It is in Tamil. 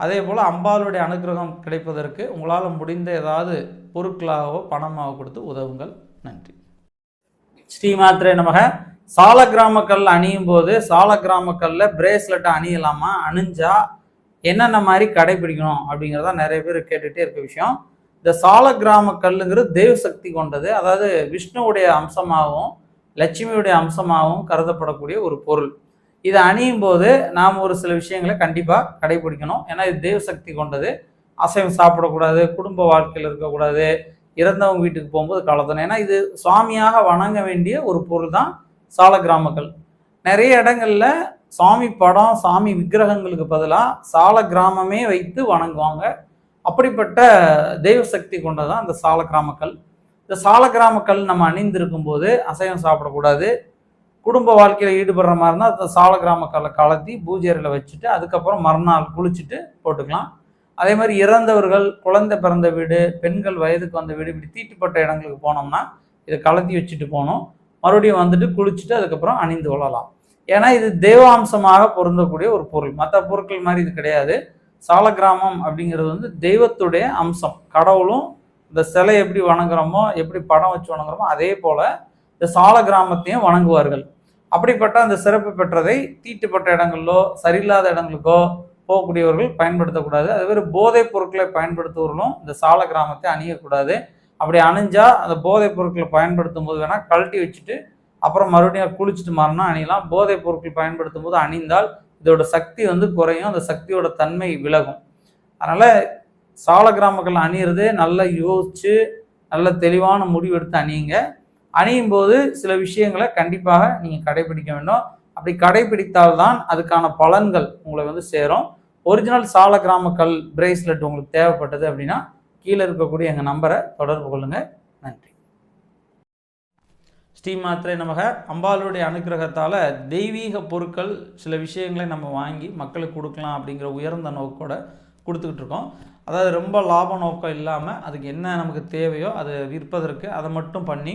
அதே போல் அம்பாளுடைய அனுகிரகம் கிடைப்பதற்கு உங்களால் முடிந்த ஏதாவது பொருட்களாகவோ பணமாகவோ கொடுத்து உதவுங்கள். நன்றி. ஸ்ரீமாத்ரே நமக. சால கிராமக்கல் அணியும் போது சால கிராமக்கல்ல பிரேஸ்லெட்டை அணியலாமா? அணிஞ்சா என்னென்ன மாதிரி கடைபிடிக்கணும் அப்படிங்கிறதா நிறைய பேர் கேட்டுகிட்டே இருக்க விஷயம். இந்த சால கிராமக்கல்லுங்கிறது தெய்வ சக்தி கொண்டது. அதாவது விஷ்ணுவுடைய அம்சமாகவும் லட்சுமியுடைய அம்சமாகவும் கருதப்படக்கூடிய ஒரு பொருள். இதை அணியும் போது நாம் ஒரு சில விஷயங்களை கண்டிப்பாக கடைபிடிக்கணும். ஏன்னா இது தெய்வ சக்தி கொண்டது. அசைவம் சாப்பிடக்கூடாது குடும்ப வாழ்க்கையில் இருக்கக்கூடாது இறந்தவங்க வீட்டுக்கு போகும்போது கலத்தணும் ஏன்னா இது சுவாமியாக வணங்க வேண்டிய ஒரு பொருள் தான் சால கிராமக்கல் நிறைய இடங்கள்ல சாமி படம் சாமி விக்கிரகங்களுக்கு பதிலாக சால கிராமமே வைத்து வணங்குவாங்க. அப்படிப்பட்ட தெய்வ சக்தி கொண்டதான் இந்த சால கிராமக்கல். இந்த சால கிராமக்கல் நம்ம அணிந்திருக்கும் போது அசைவம் சாப்பிடக்கூடாது குடும்ப வாழ்க்கையில் ஈடுபடுற மாதிரி இருந்தால் அந்த சால கிராமக்கல்லை கலத்தி பூஜை வச்சுட்டு அதுக்கப்புறம் மறுநாள் குளிச்சுட்டு போட்டுக்கலாம். அதே மாதிரி இறந்தவர்கள் குழந்தை பிறந்த வீடு பெண்கள் வயதுக்கு வந்த வீடு இப்படி தீட்டுப்பட்ட இடங்களுக்கு போனோம்னா இதை கலத்தி வச்சுட்டு போகணும். மறுபடியும் வந்துட்டு குளிச்சுட்டு அதுக்கப்புறம் அணிந்து கொள்ளலாம். ஏன்னா இது தெய்வாம்சமாக பொருந்தக்கூடிய ஒரு பொருள். மற்ற பொருட்கள் மாதிரி இது கிடையாது. சாலக்கிராமம் அப்படிங்கிறது வந்து தெய்வத்துடைய அம்சம். கடவுளும் இந்த சிலை எப்படி வணங்குறோமோ எப்படி படம் வச்சு வணங்குறோமோ அதே போல் இந்த சால கிராமத்தையும் வணங்குவார்கள். அப்படிப்பட்ட அந்த சிறப்பு பெற்றதை தீட்டுப்பட்ட இடங்களிலோ சரியில்லாத இடங்களுக்கோ போகக்கூடியவர்கள் பயன்படுத்தக்கூடாது. அதே மாதிரி போதைப் பொருட்களை பயன்படுத்துவர்களும் இந்த சால கிராமத்தை அணியக்கூடாது. அப்படி அணிஞ்சால் அந்த போதைப் பொருட்களை பயன்படுத்தும் போது வேணால் கழட்டி வச்சுட்டு அப்புறம் மறுபடியும் குளிச்சுட்டு மாறினா அணியலாம். போதைப் பொருட்கள் பயன்படுத்தும் போது அணிந்தால் இதோட சக்தி வந்து குறையும். அந்த சக்தியோட தன்மை விலகும். அதனால் சால கிராமங்கள் அணியிறது நல்லா யோசித்து நல்ல தெளிவான முடிவெடுத்து அணியுங்க. அணியும் போது சில விஷயங்களை கண்டிப்பாக நீங்கள் கடைபிடிக்க வேண்டும். அப்படி கடைபிடித்தால்தான் அதுக்கான பலன்கள் உங்களை வந்து சேரும். ஒரிஜினல் சால கிராம கல் பிரேஸ்லெட் உங்களுக்கு தேவைப்பட்டது அப்படின்னா கீழே இருக்கக்கூடிய எங்கள் நம்பரை தொடர்பு கொள்ளுங்கள் நன்றி. ஸ்ரீமாத்திரை நமக. அம்பாளுடைய அனுக்கிரகத்தால் தெய்வீக பொருட்கள் சில விஷயங்களை நம்ம வாங்கி மக்களுக்கு கொடுக்கலாம் அப்படிங்கிற உயர்ந்த நோக்கோட கொடுத்துக்கிட்டு இருக்கோம். அதாவது ரொம்ப லாப நோக்கம் இல்லாமல் அதுக்கு என்ன நமக்கு தேவையோ அதை விற்பதற்கு அதை மட்டும் பண்ணி